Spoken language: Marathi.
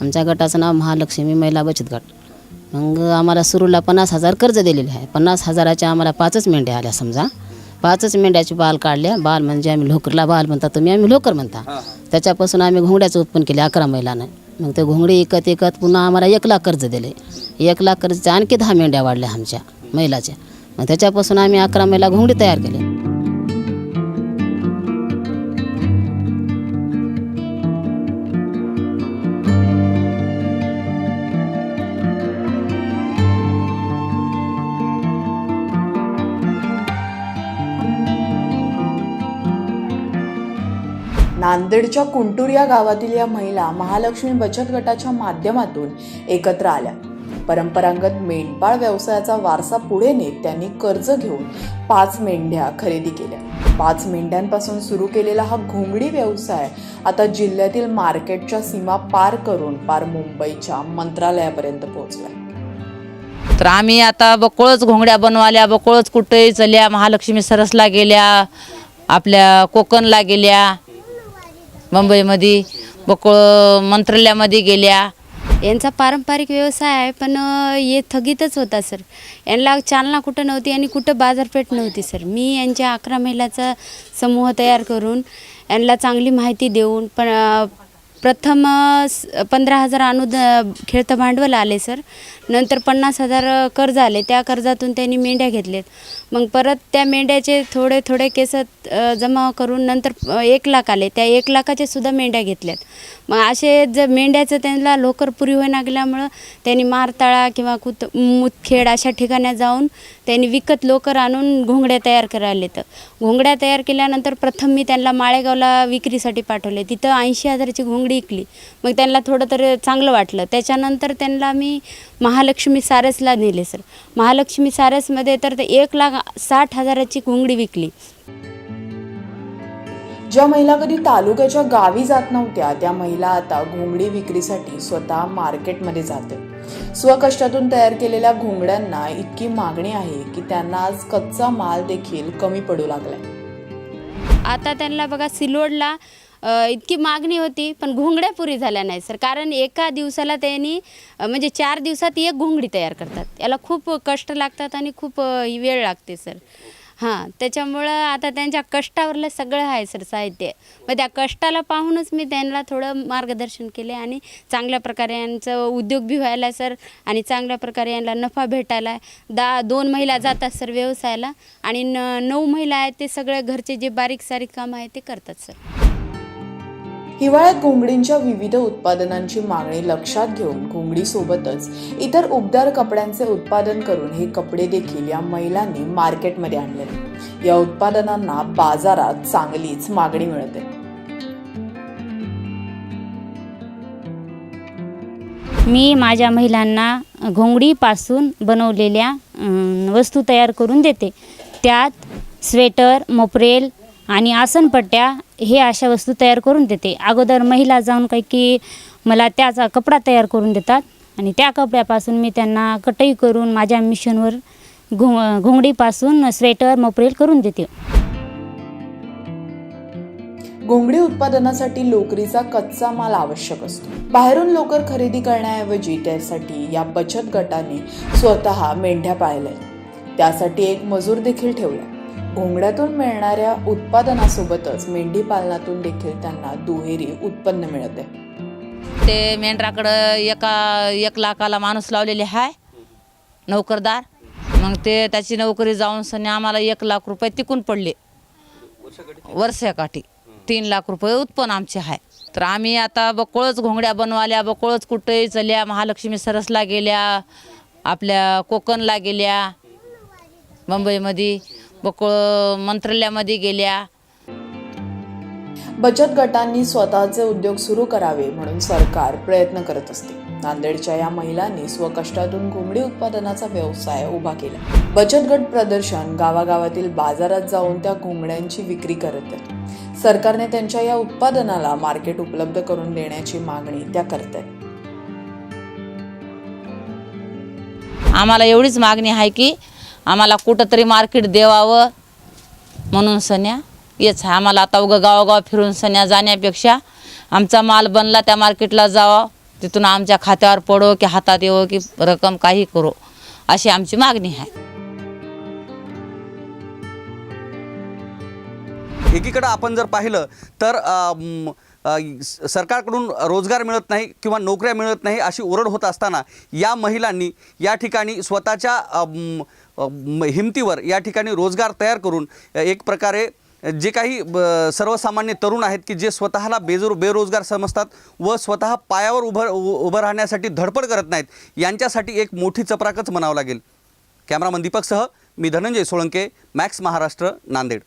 आमच्या गटाचं नाव महालक्ष्मी महिला बचत गट. मग आम्हाला सुरूला पन्नास हजार कर्ज दिलेले आहे. पन्नास हजाराच्या आम्हाला पाचच मेंढ्या आल्या समजा. पाचच मेंढ्याची बाल काढल्या. बाल म्हणजे आम्ही लोकरला बाल म्हणता तुम्ही आम्ही लोकर म्हणता. त्याच्यापासून आम्ही घोंगड्याचं उत्पन्न केले अकरा महिलानं. मग ते घोंगडी एकत एकत पुन्हा आम्हाला एक लाख कर्ज दिले. एक लाख कर्जच्या आणखी दहा मेंढ्या वाढल्या आमच्या महिलाच्या. मग त्याच्यापासून आम्ही अकरा महिला घोंगडी तयार केले नांदेडच्या कुंटूर या गावातील या महिला महालक्ष्मी बचत गटाच्या माध्यमातून एकत्र आल्या. परंपरागत मेंढपाळ व्यवसायाचा वारसा पुढे नेत त्यांनी कर्ज घेऊन पाच मेंढ्या खरेदी केल्या. पाच मेंढ्यांपासून सुरू केलेला हा घोंगडी व्यवसाय आता जिल्ह्यातील मार्केटच्या सीमा पार करून पार मुंबईच्या मंत्रालयापर्यंत पोहोचला तर आम्ही आता बकोळच घोंगड्या बनवाल्या बकोळच कुठेही चल्या महालक्ष्मी सरसला गेल्या आपल्या कोकणला गेल्या मुंबईमध्ये बकोळ मंत्रालयामध्ये गेल्या. यांचा पारंपरिक व्यवसाय आहे पण हे थगीतच होता सर. यांना चालना कुठं नव्हती आणि कुठं बाजारपेठ नव्हती सर. मी यांच्या अकरा महिलाचा समूह तयार करून यांना चांगली माहिती देऊन पण प्रथम स- पंधरा हजार अनुद खेळतं भांडवल आले सर. नंतर पन्नास हजार कर्ज आले त्या कर्जातून त्यांनी मेंढ्या घेतलेत. मग परत त्या मेंढ्याचे थोडे थोडे केस जमा करून नंतर एक लाख आले. त्या एक लाखाचे सुद्धा मेंढ्या घेतल्यात. मग असे जर मेंढ्याचं त्यांना लोकर पुरी होईना गेल्यामुळं त्यांनी मारताळा किंवा कुत मुतखेड अशा ठिकाणी जाऊन त्यांनी विकत लोकर आणून घोंगड्या तयार करायला येतं घोंगड्या तयार केल्यानंतर प्रथम मी त्यांना माळेगावला विक्रीसाठी पाठवले. तिथं ऐंशी हजाराची घोंगडी विकली मग त्यांना थोडं तरी चांगलं वाटलं. त्याच्यानंतर त्यांना मी महालक्ष्मी सारसला नेले सर महालक्ष्मी सारसमध्ये तर ते एक लाख साठ हजाराची घोंगडी विकली. ज्या महिला कधी तालुक्याच्या गावी जात नव्हत्या त्या महिला आता घोंगडी विक्रीसाठी स्वतः मार्केटमध्ये जाते. स्वकष्टातून तयार केलेल्या घोंगड्यांना इतकी मागणी आहे की त्यांना आज कच्चा माल देखील कमी पडू लागलाय. आता त्यांना बघा सिल्लोडला अ, इतकी मागणी होती पण घोंगड्या पुरी झाल्या नाही सर. कारण एका दिवसाला त्यांनी म्हणजे चार दिवसात एक घोंगडी तयार करतात. याला खूप कष्ट लागतात आणि खूप वेळ लागते सर. हां त्याच्यामुळं आता त्यांच्या कष्टावरलं सगळं आहे सर साहित्य. मग त्या कष्टाला पाहूनच मी त्यांना थोडं मार्गदर्शन केले आणि चांगल्या प्रकारे यांचं उद्योग बी व्हायला सर आणि चांगल्या प्रकारे यांना नफा भेटायला दा दोन महिला जातात सर व्यवसायाला आणि न नऊ महिला आहेत ते सगळे घरचे जे बारीक सारीक कामं आहे ते करतात सर. हिवाळ्यात घोंगडींच्या विविध उत्पादनांची मागणी लक्षात घेऊन घोंगडीसोबतच इतर उबदार कपड्यांचे उत्पादन करून हे कपडे देखील या महिलांनी मार्केटमध्ये आणले या उत्पादनांना बाजारात चांगलीच मागणी मिळते. मी माझ्या महिलांना घोंगडीपासून बनवलेल्या वस्तू तयार करून देते. त्यात स्वेटर मोपरेल आणि आसनपट्ट्या हे अशा वस्तू तयार करून देते. अगोदर महिला जाऊन काही की मला त्याचा कपडा तयार करून देतात आणि त्या कपड्यापासून मी त्यांना कटई करून माझ्या मिशनवर घो घोंगडीपासून स्वेटर मोपरेल करून देते. घोंगडी उत्पादनासाठी लोकरीचा कच्चा माल आवश्यक असतो. बाहेरून लोकर खरेदी करण्याऐवजी त्यासाठी या बचत गटाने स्वतः मेंढ्या पाळल्या. त्यासाठी एक मजूर देखील ठेवला. घोंगड्यातून मिळणाऱ्या उत्पादनासोबतच मेंढी पालनातून देखील त्यांना दुहेरी उत्पन्न मिळते. ते मेंढराकडं एका एक लाखाला माणूस लावलेले आहे नोकरदार. मग ते त्याची नोकरी जाऊन सनी आम्हाला एक लाख रुपये तिकून पडले. वर्षाकाठी. तीन लाख रुपये उत्पन्न आमचे आहे तर आम्ही आता बकोळच घोंगड्या बनवाल्या बकोळच कुठेही चल्या महालक्ष्मी सरसला गेल्या आपल्या कोकणला गेल्या मुंबईमध्ये बकोळ मंत्रालयामध्ये गेल्या. बचत गटांनी स्वतःचे उद्योग सुरू करावे म्हणून सरकार प्रयत्न करत असते. नांदेडच्या या महिलांनी स्वकष्टातून घोंगडी उत्पादनाचा व्यवसाय उभा केला. बचत गट प्रदर्शन गावागावातील बाजारात जाऊन त्या घोंगड्यांची विक्री करत आहेत. सरकारने त्यांच्या या उत्पादनाला मार्केट उपलब्ध करून देण्याची मागणी त्या करत आहेत. आम्हाला एवढीच मागणी आहे की आम्हाला कुठंतरी मार्केट देवावं म्हणून सन्या येच. आहे आम्हाला आता उगं गावागाव फिरून सन्या जाण्यापेक्षा आमचा माल बनला त्या मार्केटला जावा. तिथून आमच्या खात्यावर पडो की हातात येवो की रक्कम काही करो. अशी आमची मागणी आहे. एकीकडं आपण जर पाहिलं तर अम, अ, सरकारकडून रोजगार मिळत नाही किंवा नोकऱ्या मिळत नाही अशी ओरड होत असताना या महिलांनी या ठिकाणी स्वतःच्या अम, हिमतीवर या ठिकाणी रोजगार तयार करून एक प्रकारे जे काही ब- सर्वसामान्य तरुण आहेत की जे स्वतःला बेजोर बेरोजगार समजतात व स्वतः पायावर उभं उ- उभं राहण्यासाठी धडपड करत नाहीत यांच्यासाठी एक मोठी चपराकच म्हणावं लागेल. कॅमेरामन दीपकसह मी धनंजय सोळंके मॅक्स महाराष्ट्र नांदेड.